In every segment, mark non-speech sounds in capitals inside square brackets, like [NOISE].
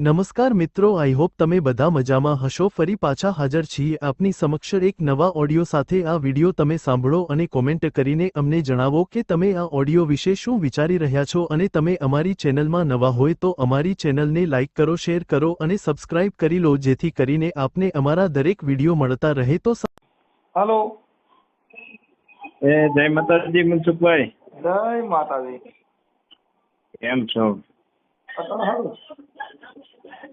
નમસ્કાર મિત્રો I hope તમે બધા મજામાં હશો. ફરી પાછા હાજર છીએ આપની સમક્ષ એક નવા ઓડિયો સાથે. આ વિડિયો તમે સાંભળો અને કોમેન્ટ કરીને અમને જણાવો કે તમે આ ઓડિયો વિશે શું વિચારી રહ્યા છો અને તમે અમારી ચેનલમાં નવા હોય તો અમારી ચેનલને લાઇક કરો શેર કરો અને સબસ્ક્રાઇબ કરી લો જેથી કરીને આપને અમારા દરેક વિડિયો મળતા રહે તો હાલો. એ જય માતાજી મનસુખભાઈ. જય માતાજી. કેમ છો?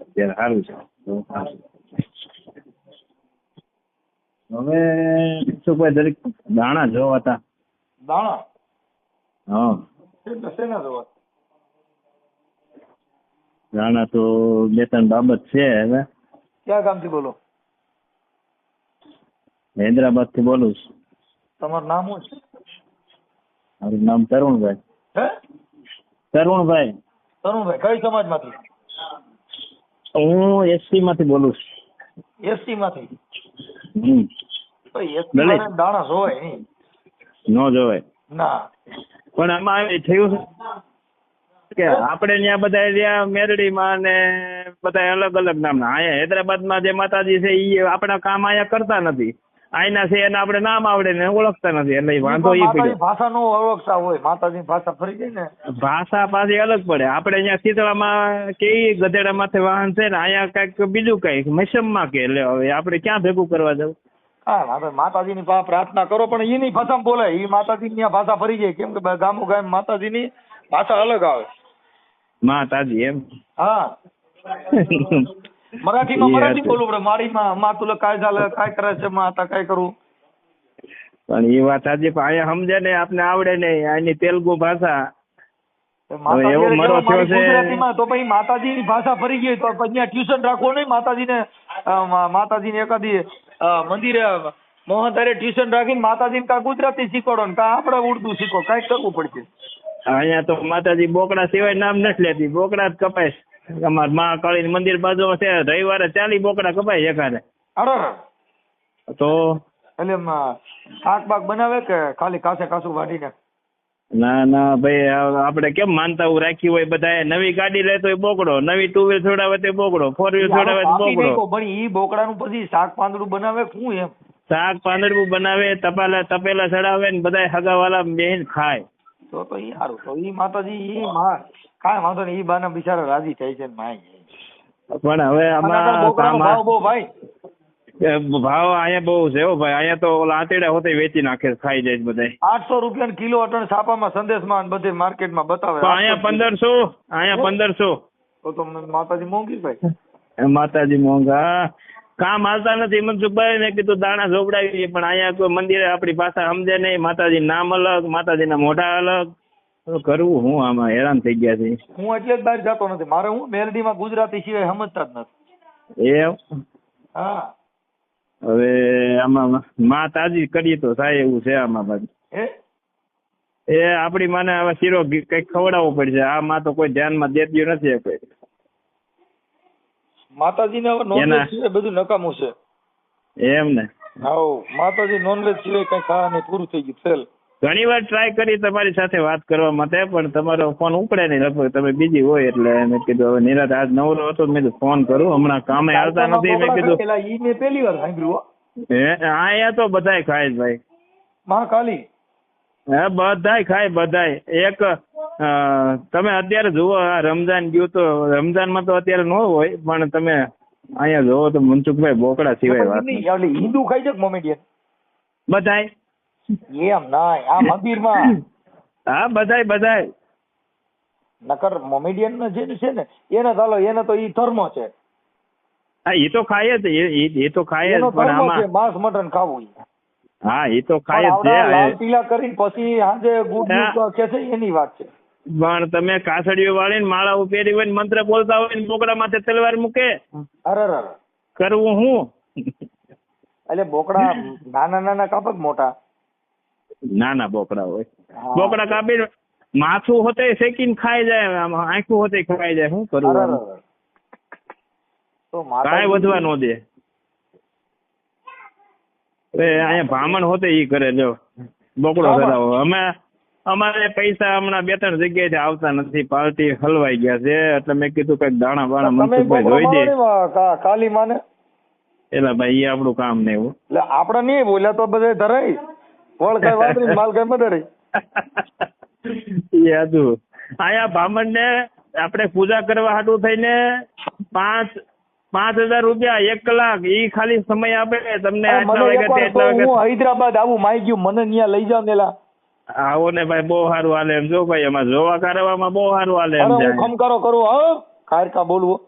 અત્યારે સારું છે. હવે મનસુખભાઈ જરીક દાણા જોવાતા. દાણા? હા. શેના જોવા? દાણા તો બે ત્રણ બાબત છે હવે. ક્યાં ગામથી બોલો? હૈદરાબાદથી બોલું છું. તમારું નામ શું છે? મારું નામ તરુણભાઈ. હે? તરુણભાઈ. તરુણભાઈ કઈ સમાજમાંથી? હું એસટી માંથી બોલું છું. એસટી માંથી? હમ. દાણા જોવાય નહીં. ન જોવાય. ના. પણ આમાં એ થયું છે કે આપણે ત્યાં બધા રહ્યા મેરડીમાં ને બધા અલગ અલગ નામના. અહીંયા હૈદરાબાદમાં જે માતાજી છે એ આપણા કામ અહીંયા કરતા નથી. અહીંના છે એને આપણે નામ આવડે ને ઓળખતા નથી એટલે વાંધો એ માતાજી પડ્યો. ભાષા નો ઓળખતા હોય માતાજી ભાષા ફરી જાય ને. ભાષા પાછી અલગ પડે. આપણે અહીંયા શીતળામાં કે ગધેડા માથે વાહન છે ને અહીંયા કંઈક બીજું કંઈક મૈસમમાં કે એટલે હવે આપણે ક્યાં ભેગું કરવા જવું? હા વાંધો નહીં. માતાજીની પ્રાર્થના કરો પણ એની ભાષામાં બોલાય. એ માતાજી ની ભાષા ફરી જાય કેમ કે ગામો ગામ માતાજી ની ભાષા અલગ આવે. માતાજી એમ. હા. [LAUGHS] મરાઠીમાં મરાઠી બોલવું પડે. માળીમાં માં તુલે કાય ચાલે કાય કરે છે માં આતા કાય કરું. પણ એ વાત આજે અહીંયા સમજે ને આપને આવડે ને આની તેલુગુ ભાષા. એવો મરો તો પછી માતાજીની ભાષા ફરી ગઈ તો અહીંયા ટ્યુશન રાખવો નહીં માતાજી ને માતાજી ને એકાદી મંદિરે મોહતારે ટ્યુશન રાખીને માતાજીને કા ગુજરાતી શીખવાડો ને કા આપડે ઉર્દુ શીખો કાંઈક કરવું પડશે. અહીંયા તો માતાજી બોકડા સિવાય નામ નથી લેતી. બોકડા જ કપાય. અમાર મહાકાળી મંદિર બાજુમાં છે રવિવારે ચાલી બોકડા કપાય એકાને તો? એટલે શાક બાક બનાવે કે ખાલી કાસે કાસું વાઢીને? ના ના ભાઈ આપડે આપણે કેમ માનતા હું રાખ્યું હોય બધા નવી ગાડી લેતો હોય બોકડો નવી ટુ વ્હીલ છોડાવે તો બોકડો ફોર વ્હીલ છોડાવે બોકડો. પણ ઈ બોકડાનું પછી શાક પાંદડું બનાવે શું એમ? શાક પાંદડું બનાવે તપાલા તપેલા ચડાવે ને બધા હગાવાલા બેહીને ખાય. તો તો ઈ સારું તો ઈ માતાજી ઈ માં કાંઈ વાંધો નહીં ઈ બાના બિચારા રાજી થાય છે ને માય પણ હવે આમાં ભાવ બહુ ભાઈ. ભાવ અહીંયા બહુ છે હો ભાઈ. અહીંયા તો ઓલા આંતરડા હોતે વેચી નાખે ખાઈ જાય બધા આઠસો રૂપિયા કિલો અટણ છાપામાં સંદેશમાં બધે માર્કેટમાં બતાવે. અહીંયા પંદરસો અહીંયા પંદરસો. તો તો માતાજી મોંઘી ભાઈ. માતાજી મોંઘા. કામ હાલતા નથી. મનસુખભાઈ ને કીધું દાણા ઝોપડાવીએ પણ અહીંયા કોઈ મંદિરે આપણી પાસે સમજે નહીં. માતાજી નામ અલગ માતાજીના મોઢા અલગ. કરવું હું આમાં? હેરાન થઈ ગયા છે. હું એટલે જ બહાર જતો નથી. મારે હું મેલડીમાં ગુજરાતી સિવાય સમજતા જ નથી. એ હા. હવે આમાં મા તાજી કરીએ તો થાય એવું છે આમાં બાજુ. એ એ આપણી માને હવે શીરો કંઈક કંઈક ખવડાવવો પડશે. આ માં તો કોઈ ધ્યાનમાં દેતી નથી કોઈ. માતાજીને નોનવેજ સિવાય બધું નકામું છે. એમ ને. હાઉ માતાજી નોનવેજ સિવાય કઈ ખાવા નહીં પૂરું થઈ ગયું સેલ ઘણી વાર ટ્રાય કરી તમારી સાથે વાત કરવા માટે પણ તમારો ફોન ઉપડે નહીં. લગભગ તમે બીજી હોય એટલે મેં કીધું હવે નિરાત આજ નવરો હતો મેં કીધું ફોન કરું. હમણાં કામે આવતા નથી મેં કીધું પેલા ઈ મેં પહેલી વાર સાંભળ્યું હો. અહીંયા તો બધાય ખાય ભાઈ. મહાકાલી હે બધાય ખાય બધાય. એક તમે અત્યારે જુઓ આ રમજાન ગયું તો રમઝાનમાં તો અત્યારે ન હોય પણ તમે અહીંયા જુઓ તો મનસુખભાઈ બોકડા સિવાય વાત એટલે હિન્દુ ખાઈ છે મોમેડિયન? બધાય. એમ ના આ મંદિરમાં. હા બધાય બધાય. નકર મોમેડિયન ના જે છે ને એને ચાલો એને તો ઈ ધર્મ છે. હા એ તો ખાય જ એ- તો ખાય જ પણ આમાં માંસ મટન ખાવું હા એ તો ખાય જ છે પીલા કરીને પછી આજે ગુડ કે છે એની વાત છે. પણ તમે કાસડીઓ વાળીને માળા પહેરી હોય ને મંત્ર બોલતા હોય ને બોકડા માથે તલવાર મૂકે? અરે અરે અરે. કરવું હું? એટલે બોકડા નાના નાના કાપક મોટા. નાના બોકડા હોય. બોકડા કાપી માથું હોતે શેકીને ખાઈ જાય આમ આંખું હોતે ખાઈ જાય. શું કરું કરવું અરે? અરે. કાંઈ વધવા ન દે. એ અહીંયા ભામણ હોતે ઈ કરે જો. બોકડો? કરાવો અમે અમારે પૈસા હમણાં બે ત્રણ જગ્યાએથી આવતા નથી પાર્ટી હલવાઈ ગયા છે એટલે મેં કીધું કંઈક દાણા બાણા મનસુખભાઈ જોઈ દે. કાલી માને? એટલે ભાઈ એ આપણું કામ નહીં એવું. એટલે આપણે નહીં બોલ્યા તો બધે ધરાય વળ કઈ વાંધો માલ કઈ મદરે યાદુ આયા ભામણ ને આપણે પૂજા કરવા હાટું થઈને પાંચ પાંચ હજાર રૂપિયા એક કલાક ઈ ખાલી સમય આપે તમને આટલા હૈદરાબાદ આવું માઈ ગયું મને ત્યાં લઈ જાવ ને આવો ને ભાઈ બહુ સારું હાલે એમ. જો ભાઈ એમાં જોવા કરવામાં બહુ સારું હાલે એમ હું ખમકારો કરું હો. કારકા બોલવું.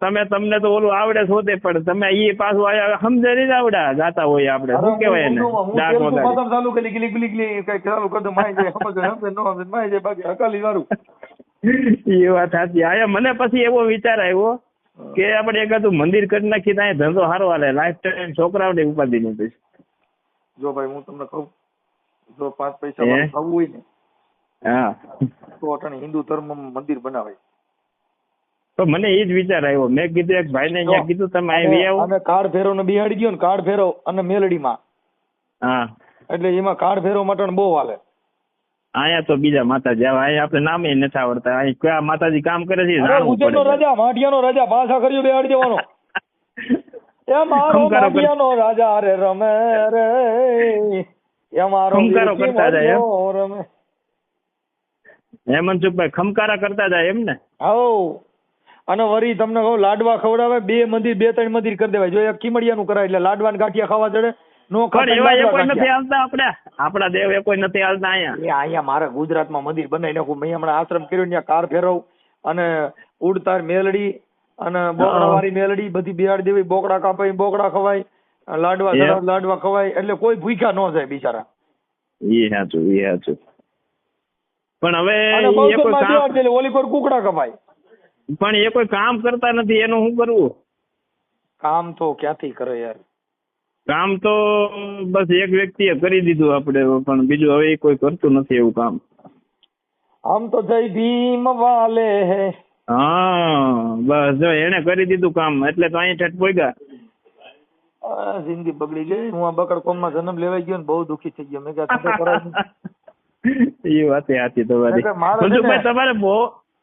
તમે તમને તો ઓલું આવડે શોધે પણ તમે એ પાછું આયા સમજે નહીં આવડા જાતા હોય આપણે. શું કહેવાય એને? ડાક વગાડે ચાલુ કરી ગલી ગલી ગલી કઈ ચાલુ કરી માઈ જાય સમજે સમજે નો સમજે માય જાય બાકી અકાલી વાળું. એ વાત સાચી. આયા મને પછી એવો વિચાર આવ્યો કે આપણે એકાદું મંદિર કરી નાખી ત્યાં ધંધો સારો હાલે. લાઈફ ટાઈમ છોકરાઓને ઉપાધિ નહીં પછી. જો ભાઈ હું તમને કહું જો પાંચ પૈસા થવું હોય ને હા. તો અટાણે હિન્દુ ધર્મ મંદિર બનાવાય તો મને એ જ વિચાર આવ્યો. મેં કીધું એક ભાઈને અહીંયા કીધું તમે આવી આવો. અને કાળ ફેરો ને બિહાડી ગયો ને કાળ ફેરો અને મેલડીમાં. હા. એટલે એમાં કાળ ફેરો મટણ બહુ હાલે. અહીંયા તો બીજા માતાજી આવે. અહીંયા આપણે નામે નથી આવડતા. અહીં કયા માતાજી કામ કરે છે એ નો રાજા માઠિયા નો રાજા પાછા કર્યો બેહાડી દેવાનો. [LAUGHS] એ મારો માઠિયા નો રાજા રે રમે રે. એ ખમકારો કરતા જાય એમ? હે મનસુખભાઈ ખમકારા કરતા જાય એમ ને હઉ અને વરી તમને કહું લાડવા ખવડાવે બે મંદિર બે ત્રણ મંદિર કરી દેવાય. જો એક કિમડિયાનું કરાય એટલે લાડવા ને ગાંઠિયા ખાવા ચડે નો ખાતા એવા એ કોઈ નથી. આવતા આપણે. આપણા દેવ એ કોઈ નથી આવતા અહીંયા. એ અહીંયા મારે ગુજરાતમાં મંદિર બનાવી નાખું મેં હમણાં આશ્રમ કર્યો ત્યાં કાર ફેરવ અને ઉડતાર મેલડી અને બોકડા વાળી મેલડી બધી બિહાડી દેવી બોકડા કાપાય બોકડા ખવાય. લાડવા સરસ લાડવા ખવાય એટલે કોઈ ભૂખ્યા ન જાય બિચારા. એ હાચું એ હાચું પણ હવે ઓલી પર કુકડા કપાય. પણ એ કોઈ કામ કરતા નથી એનું શું કરવું? કામ તો ક્યાંથી કરે યાર? કામ તો બસ એક વ્યક્તિએ કરી દીધું આપણે પણ બીજું હવે કોઈ કરતું નથી એવું કામ. આમ તો જય ભીમ વાલે હે. હા બસ જો એને કરી દીધું કામ એટલે તો અહીં ઠેઠ પોગ્યા આ જિંદગી બગડી ગઈ. હું આ બકડ કોમમાં જન્મ લેવાઈ ગયો ને બહુ દુખી થઈ ગયો. મેં ધંધો કરાય [LAUGHS] એ વાત સાચી તમારી. તમારે બહુ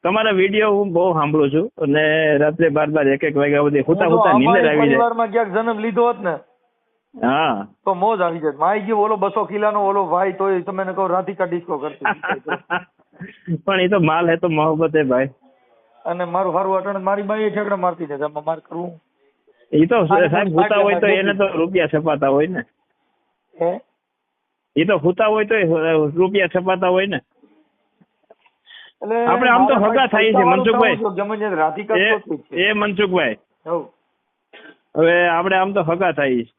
તમારા વીડિયો હું બહુ સાંભળું છું અને રાત્રે બાર બાર એક એક વાગ્યા સુધી હુતા હુતા નીંદર આવી જાય. પરિવારમાં ક્યાંક જન્મ લીધો હોત ને હા. તો મોજ આવી જાય માઈ ગયો ઓલો બસો કિલાનો ઓલો ભાઈ તોય તમે કહો રાધિકા ડિસ્કો કરતી [LAUGHS] પણ એ તો માલ હે તો મોહબ્બત હે ભાઈ. અને મારું હારું અટણ મારી બાઈ ઠેકડા મારતી છે એમાં મારે કરવું. એ તો સાહેબ પણ હોય તો એને તો રૂપિયા છપાતા હોય ને. એ તો હુતા હોય તો રૂપિયા છપાતા હોય ને. આપણે આમ તો હગા થાય છે, મનસુખભાઈ. એ મનસુખભાઈ. હવે આપણે આમ તો હગા થાય છે.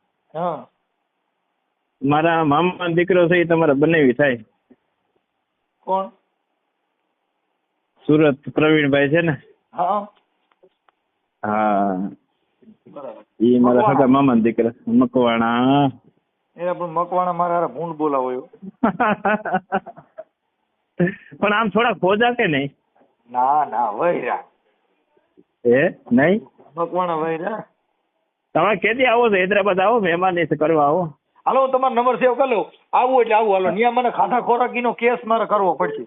મારા મામા દીકરો છે એ તમારે બનાવી થાય. કોણ? સુરત પ્રવીણભાઈ છે ને. હા. હા. બરાબર એ મારા. સગા મામાના દીકરા. મકવાણા. એને પણ મકવાણા મારા હારે ભૂંડ બોલાવો પણ આમ થોડા ખોજા કે નહીં? ના ના વૈરા. એ નહીં? મકવાણા વૈરા. તમે કેદી આવો છો? હૈદરાબાદ આવો મહેમાન કરવા આવો. હાલો તમારો નંબર સેવ કરી લો આવું એટલે આવું. હાલો ત્યાં મને ખાધા ખોરાકીનો કેસ મારે કરવો પડશે.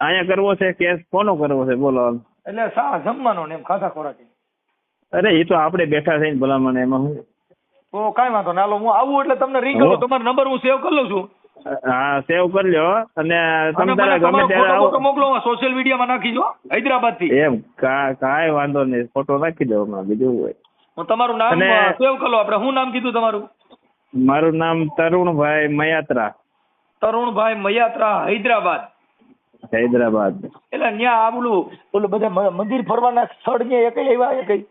અહીંયા કરવો છે? કેસ કોનો કરવો છે? બોલો એટલે સા જમવાનો ને એમ ખાધા ખોરાકી અરે એ તો આપણે બેઠા થઈને ભલામણ એમાં હું ઓ કાઈ વાંધો ના હું આવું એટલે તમને રિંગ કરું તમારો નંબર હું સેવ કરી લઉં છું. હા સેવ કરી લ્યો. અને તમે તારે ગમે ત્યારે આવો. મોકલો સોશિયલ મીડિયામાં નાખીજો હૈદરાબાદથી એમ કાઈ વાંધો નહીં. ફોટો નાખી દો હમણાં બીજું હોય. હું તમારું નામ સેવ કરી લો આપણે. શું નામ કીધું તમારું? મારું નામ તરુણભાઈ મયાત્રા. તરુણભાઈ મયાત્રા હૈદરાબાદ. હૈદરાબાદ. એટલે ત્યાં આ ઓલું ઓલું બધા મંદિર ફરવાના સ્થળ ને એ કઈ આવ્યા એ કઈ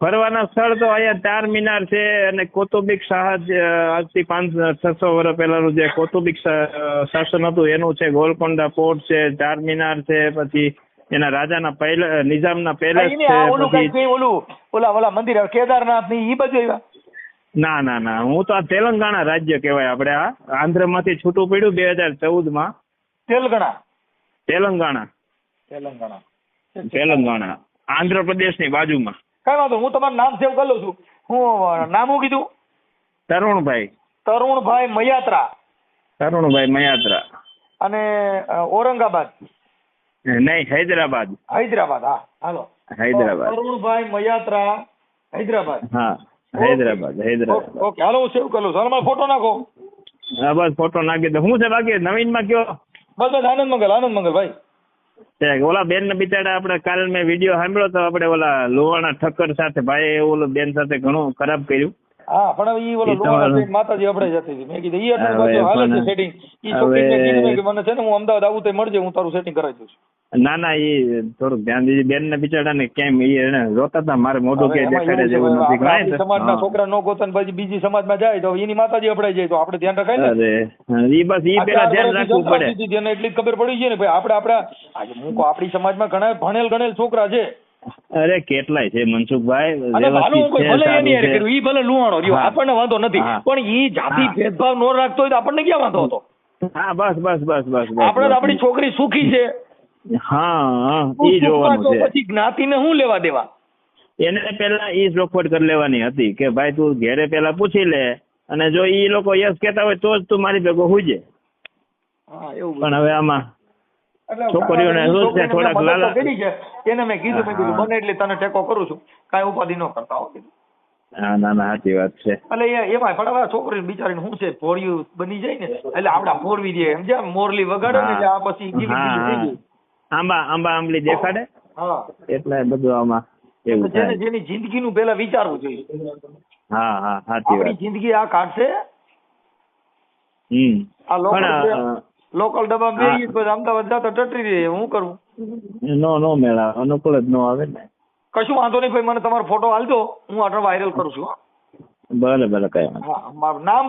ફરવાના સ્થળ તો અહીંયા ચાર મિનાર છે અને કૌટુંબિક શાહ આજથી પાંચ છસો વર્ષ પહેલાનું જે કૌટુંબિક શાસન હતું એનું છે ગોલકોંડા પોર્ટ છે ચાર મિનાર છે પછી એના રાજાના પહેલા નિઝામના પેલેસ છે ઓલું ઓલા ઓલા મંદિર કેદારનાથની ઈ બાજુ આવ્યા? ના ના ના હું તો આ તેલંગાણા રાજ્ય કહેવાય આપણે આ આંધ્રમાંથી છૂટું પડ્યું બે હજાર ચૌદમાં. તેલંગાણા? તેલંગાણા. તેલંગાણા. તેલંગાણા. આંધ્રપ્રદેશની બાજુમાં. કઈ વાંધો હું તમારું નામ સેવ કરી લઉં છું. હું નામ હું કીધું? તરુણભાઈ. તરુણભાઈ મયાત્રા. તરુણભાઈ મયાત્રા. અને ઔરંગાબાદ. નહીં હૈદરાબાદ. હૈદરાબાદ હા હાલો. હૈદરાબાદ. અરુણભાઈ મયાત્રા હૈદરાબાદ. હા હૈદરાબાદ હૈદરાબાદ. ઓકે, હાલો હું સેવ કરું છું. હાલો મારો ફોટો નાખો. હા બસ ફોટો નાખી દો. હું છે બાકી? નવીનમાં કયો? બસ બસ આનંદ મંગલ આનંદ મંગલ ભાઈ. ઓલા બેન ને બિચારા આપણે કાલ મેં વીડિયો સાંભળ્યો તો આપણે ઓલા લોહાણા ઠક્કર સાથે ભાઈ ઓલો બેન સાથે ઘણું ખરાબ કર્યું. હા પણ ઈ ઓલો લોહાણા માતાજી આપણે જતી હતી. મેં કીધું ઈ એટલે હાલે છે સેટિંગ ઈ છોકરીને કીધું કે મને છે ને હું અમદાવાદ આવું તો મળજે હું તારું સેટિંગ કરાવી દઉં છું. ના ના એ થોડુંક ધ્યાન દીધી બેન ને બિચારા ને કેમ એ એને રોતા હતા મારે મોઢું કે દેખાડે જેવું નથી. સમાજના છોકરા નો ગોતે પછી બીજી સમાજમાં જાય તો એની માતાજી અપડાઈ જાય તો આપણે ધ્યાન રખાય ને? એ બસ એ પેલા ધ્યાન રાખવું પડે. જેને એટલી જ ખબર પડી છે ને ભાઈ આપણે આપણા હું કહું આપણી સમાજમાં ઘણા ભણેલ ગણેલ છોકરા છે. અરે કેટલાય છે મનસુખભાઈ ભાલો ભલે લુહાણો રહ્યો આપણને વાંધો નથી પણ ઈ જાતિ ભેદભાવ નો રાખતો હોય તો આપણને ક્યાં વાંધો હતો? હા બસ બસ બસ બસ આપણે આપણી છોકરી સુખી છે. હા સુખમાં જોવાનું છો, છે. પછી જ્ઞાતિને શું લેવા દેવા? એને પેલા એ ચોખવટ કરી લેવાની હતી કે ભાઈ તું ઘેરે પેલા પૂછી લે અને જો એ લોકો યસ કહેતા હોય તો જ તું મારી ભેગો હુજે. પણ હવે આમાં છોકરીઓને શું છે, થોડાક લાલા- એને મેં કીધું મેં કીધું બને એટલે તને ટેકો કરું છું. કાંઈ ઉપાધિ ન કરતા હો. ના ના ના સાચી વાત છે. એટલે એ એમાં આ છોકરીને બિચારીને શું છે ભોળિયું બની જાય ને એટલે આપડા ભોળવી દે. એમ જેમ મોરલી વગાડે ને આ પછી ગીલી થઈ હા. આંબા આંબા આંબલી દેખાડે? હા. એટલે બધું આમાં જેને થાય. જેની જિંદગીનું પહેલા વિચારવું જોઈએ. હા હા સાચી આપણી જિંદગી આ કાઢશે. હમ. આ લોકલ લોકલ ડબ્બા. પછી અમદાવાદ જતા ટટરી રહે હું કરું? નો નો મેળા અનુકૂળ જ નો આવે ને. કશું વાંધો નહીં ભાઈ મને તમારો ફોટો હાલજો હું આટલો વાયરલ કરું છું હો. ભલે ભલે કઈ નામ